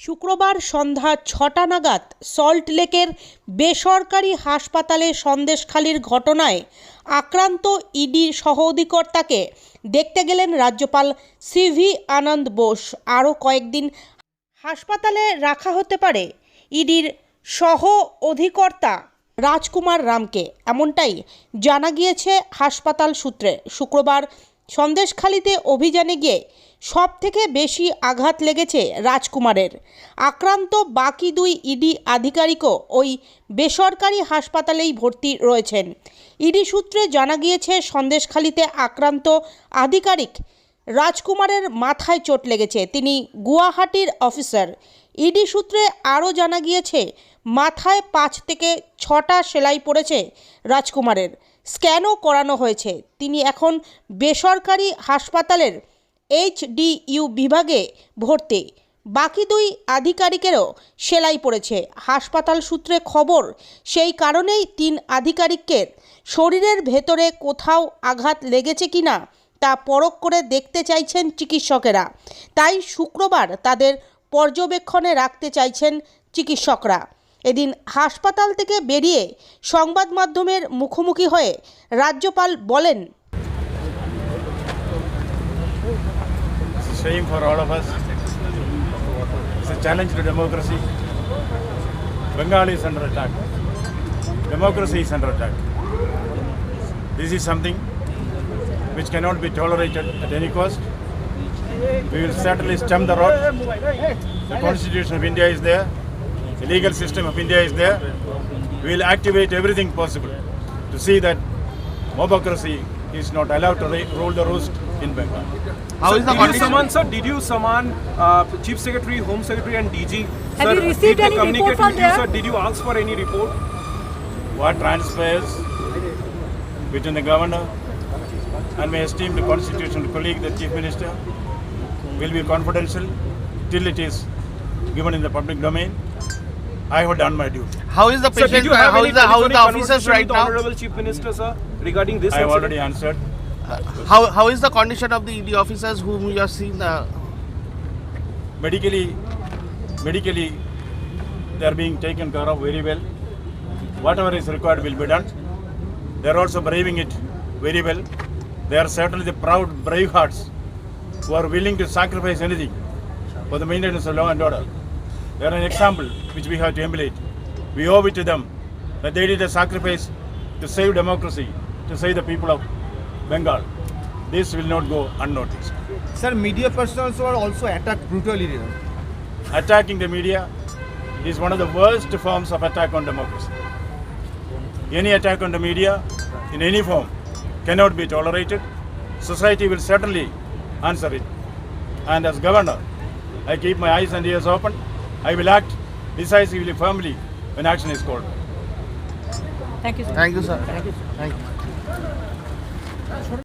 শুক্রবার সন্ধ্যা ছটা নাগাদ সল্টলেকের বেসরকারি হাসপাতালে সন্দেশখালির ঘটনায় আক্রান্ত ইডি সহ অধিকর্তাকে দেখতে গেলেন রাজ্যপাল সিভি আনন্দ বোস। আরও কয়েকদিন হাসপাতালে রাখা হতে পারে ইডির সহ অধিকর্তা রাজকুমার রামকে। এমনটাই জানা গিয়েছে হাসপাতাল সূত্রে। শুক্রবার সন্দেশখালিতে অভিযানে গিয়ে সব থেকে বেশি আঘাত লেগেছে রাজকুমারের। আক্রান্ত বাকি দুই ইডি আধিকারিকও ওই বেসরকারি হাসপাতালেই ভর্তি রয়েছেন। ইডি সূত্রে জানা গিয়েছে, সন্দেশখালিতে আক্রান্ত আধিকারিক রাজকুমারের মাথায় চোট লেগেছে। তিনি গুয়াহাটির অফিসার। ইডি সূত্রে আরও জানা গিয়েছে, মাথায় পাঁচ থেকে ছটা সেলাই পড়েছে রাজকুমারের। স্ক্যানও করানো হয়েছে। তিনি এখন বেসরকারি হাসপাতালের এইচডিইউ বিভাগে ভর্তি। বাকি দুই আধিকারিকেরও সেলাই পড়েছে। হাসপাতাল সূত্রে খবর, সেই কারণেই তিন আধিকারিকের শরীরের ভেতরে কোথাও আঘাত লেগেছে কিনা তা পরখ করে দেখতে চাইছেন চিকিৎসকেরা। তাই শুক্রবার তাদের পর্যবেক্ষণে রাখতে চাইছেন চিকিৎসকরা। এদিন হাসপাতাল থেকে বেরিয়ে সংবাদ মাধ্যমের মুখোমুখি হয়ে রাজ্যপাল বলেন. This is something which cannot be tolerated at any cost. We will certainly stem the rot. The Constitution of India is there. The legal system of India is there. We will activate everything possible to see that mobocracy is not allowed to ra- rule the roost in Bengal. How is the did you condition? summon, sir? Did you summon uh, Chief Secretary, Home Secretary, and DG? Have sir, you received did any communicate report from with you, there? sir? Did you ask for any report? what transpires between the governor and my esteemed constitutional colleague, the chief minister, will be confidential till it is given in the public domain. I have done my duty. How is the patient? you have how any is the how is the officers right now? Honorable Chief Minister, sir, regarding this I have already answered. How how is the condition of the ED officers whom you have seen? Uh, Medically, medically, they are being taken care of very well. Whatever is required will be done. They are also braving it very well. They are certainly the proud, brave hearts who are willing to sacrifice anything for the maintenance of law and order. They are an example which we have to emulate. We owe it to them that they did a sacrifice to save democracy, to save the people of Bengal. This will not go unnoticed. Sir, media persons were also attacked brutally. attacking the media is one of the worst forms of attack on democracy. Any attack on the media in any form cannot be tolerated. Society will certainly answer it. And as governor, I keep my eyes and ears open. I will act decisively, firmly when action is called. Thank you, sir. thank you, sir. Thank you.